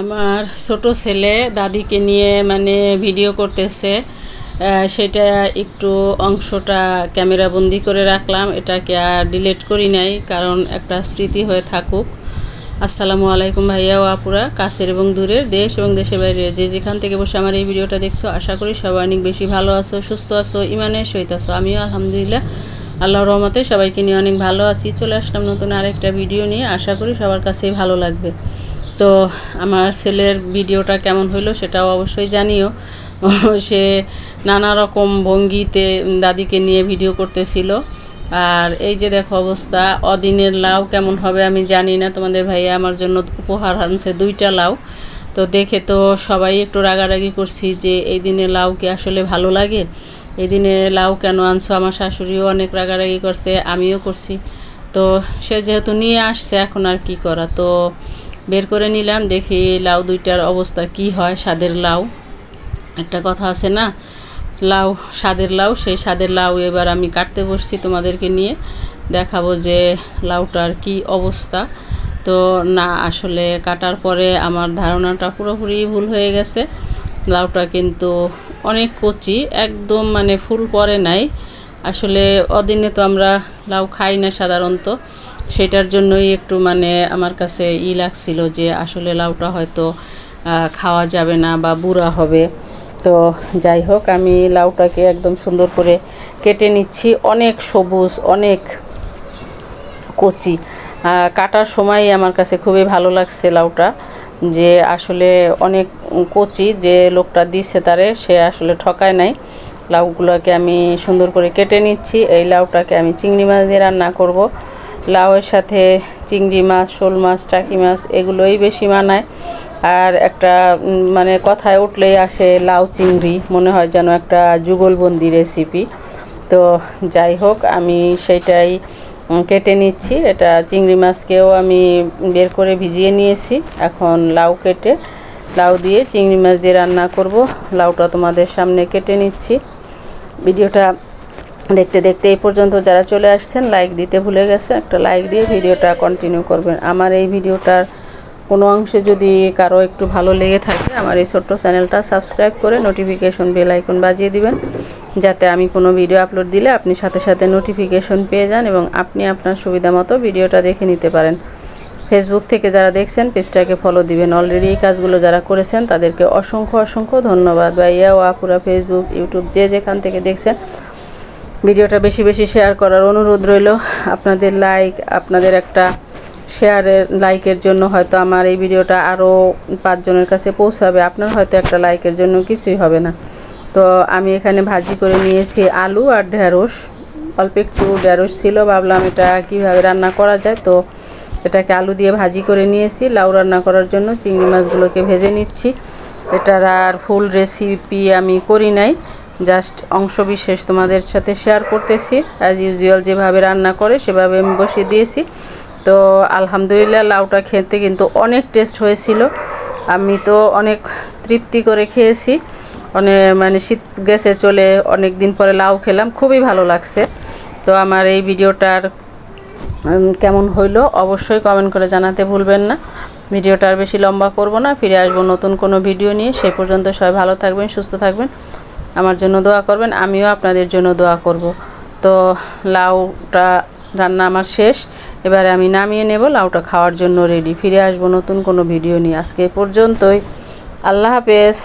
আমার ছোট ছেলে দাদিকে নিয়ে মানে ভিডিও করতেছে। সেটা একটু অংশটা ক্যামেরা বন্দি করে রাখলাম। এটাকে আর ডিলিট করি নাই, কারণ একটা স্মৃতি হয়ে থাকুক। আসসালামু আলাইকুম ভাইয়া ও আপুরা, কাছের এবং দূরের দেশ এবং দেশের বাইরে। যে যেখান থেকে বসে আমার এই ভিডিওটা দেখছ, আশা করি সবাই অনেক বেশি ভালো আছো, সুস্থ আছো ইমানের সহিত আছো। আমিও আলহামদুলিল্লাহ আল্লাহর রহমতে সবাইকে নিয়ে অনেক ভালো আছি। চলে আসলাম নতুন আরেকটা ভিডিও নিয়ে। আশা করি সবার কাছেই ভালো লাগবে। তো আমার ছেলের ভিডিওটা কেমন হইল সেটাও অবশ্যই জানিও। সে নানা রকম ভঙ্গিতে দাদিকে নিয়ে ভিডিও করতেছিল। আর এই যে দেখো অবস্থা, অদিনের লাউ কেমন হবে আমি জানি না। তোমাদের ভাইয়া আমার জন্য উপহার আনছে দুইটা লাউ। তো দেখে তো সবাই একটু রাগারাগি করছি যে এই দিনে লাউ কি আসলে ভালো লাগে? এই দিনে লাউ কেন আনছো? আমার শাশুড়িও অনেক রাগারাগি করছে, আমিও করছি। তো সে যেহেতু নিয়ে আসছে, এখন আর কি করা? তো বের করে নিলাম, দেখি লাউ দুইটার অবস্থা কি হয়, স্বাদের লাউ। একটা কথা আছে না, লাউ স্বাদের লাউ, সেই স্বাদের লাউ এবার আমি কাটতে বসছি তোমাদেরকে নিয়ে, দেখাবো যে লাউটার কি অবস্থা। তো না, আসলে কাটার পরে আমার ধারণাটা পুরোপুরি ভুল হয়ে গেছে। লাউটা কিন্তু অনেক কচি, একদম মানে ফুল পরে নাই। আসলে অদিনে তো আমরা লাউ খাই না সাধারণত। সেটার জন্যই একটু মানে আমার কাছে ই লাগছিল যে আসলে লাউটা হয়তো খাওয়া যাবে না বা বুড়া হবে। তো যাই হোক, আমি লাউটাকে একদম সুন্দর করে কেটে নিচ্ছি। অনেক সবুজ, অনেক কচি। কাটার সময় আমার কাছে খুবই ভালো লাগছে লাউটা, যে আসলে অনেক কচি যে লোকটা দিছে তারে, সে আসলে ঠকায় নাই। লাউগুলোকে আমি সুন্দর করে কেটে নিচ্ছি। এই লাউটাকে আমি চিংড়ি মাছ দিয়ে রান্না করব। লাউয়ের সাথে চিংড়ি মাছ, শোল মাছ, টাকি মাছ এগুলোই বেশি মানায়। আর একটা মানে কথায় উঠলেই আসে লাউ চিংড়ি। মনে হয় যেন একটা যুগলবন্দি রেসিপি। তো যাই হোক, আমি সেটাই কেটে নিচ্ছি। এটা চিংড়ি মাছকেও আমি বের করে ভিজিয়ে নিয়েছি। এখন লাউ কেটে, লাউ দিয়ে চিংড়ি মাছ দিয়ে রান্না করব। লাউটা তোমাদের সামনে কেটে নিচ্ছি। ভিডিওটা দেখতে দেখতে এই পর্যন্ত যারা চলে আসছেন লাইক দিতে ভুলে গেছে, একটা লাইক দিয়ে ভিডিওটা কন্টিনিউ করবেন। আমার এই ভিডিওটার কোনো অংশে যদি কারও একটু ভালো লেগে থাকে, আমার এই ছোট্ট চ্যানেলটা সাবস্ক্রাইব করে নোটিফিকেশন বেল আইকন বাজিয়ে দিবেন, যাতে আমি কোনো ভিডিও আপলোড দিলে আপনি সাথে সাথে নোটিফিকেশন পেয়ে যান এবং আপনি আপনার সুবিধা মতো ভিডিওটা দেখে নিতে পারেন। ফেসবুক থেকে যারা দেখছেন, পেজটাকে ফলো দিবেন। অলরেডি এই কাজগুলো যারা করেছেন, তাদেরকে অসংখ্য অসংখ্য ধন্যবাদ। ভাইয়া ও আপুরা ফেসবুক ইউটিউব যে যেখান থেকে দেখছেন ভিডিওটা বেশি বেশি শেয়ার করার অনুরোধ রইল। আপনাদের লাইক আপনাদের একটা শেয়ারের লাইকের জন্য হয়তো আমার এই ভিডিওটা আরও পাঁচজনের কাছে পৌঁছাবে। আপনার হয়তো একটা লাইকের জন্য কিছুই হবে না। তো আমি এখানে ভাজি করে নিয়েছি আলু আর ঢেঁড়স। অল্প একটু ঢেঁড়স ছিল, ভাবলাম এটা কীভাবে রান্না করা যায়। তো এটাকে আলু দিয়ে ভাজি করে নিয়েছি। লাউ রান্না করার জন্য চিংড়ি মাছগুলোকে ভেজে নিচ্ছি। এটার আর ফুল রেসিপি আমি করি নাই। জাস্ট অংশ বিশেষ তোমাদের সাথে শেয়ার করতেছি। অ্যাজ ইউজুয়াল যেভাবে রান্না করে, সেভাবে আমি বসিয়ে দিয়েছি। তো আলহামদুলিল্লাহ লাউটা খেতে কিন্তু অনেক টেস্ট হয়েছিল। আমি তো অনেক তৃপ্তি করে খেয়েছি। অনেক মানে শীত গেছে চলে অনেক দিন পরে লাউ খেলাম, খুবই ভালো লাগছে। তো আমার এই ভিডিওটার কেমন হইল অবশ্যই কমেন্ট করে জানাতে ভুলবেন না। ভিডিওটা আর বেশি লম্বা করব না, ফিরে আসব নতুন কোনো ভিডিও নিয়ে। সে পর্যন্ত সবাই ভালো থাকবেন, সুস্থ থাকবেন। আমার জন্য দোয়া করবেন, আমিও আপনাদের জন্য দোয়া করব। তো লাউটা রান্না আমার শেষ। এবারে আমি নামিয়ে নেব, লাউটা খাওয়ার জন্য রেডি ফিরে আসব নতুন কোনো ভিডিও নিয়ে। আজকে পর্যন্তই। আল্লাহ হাফেজ।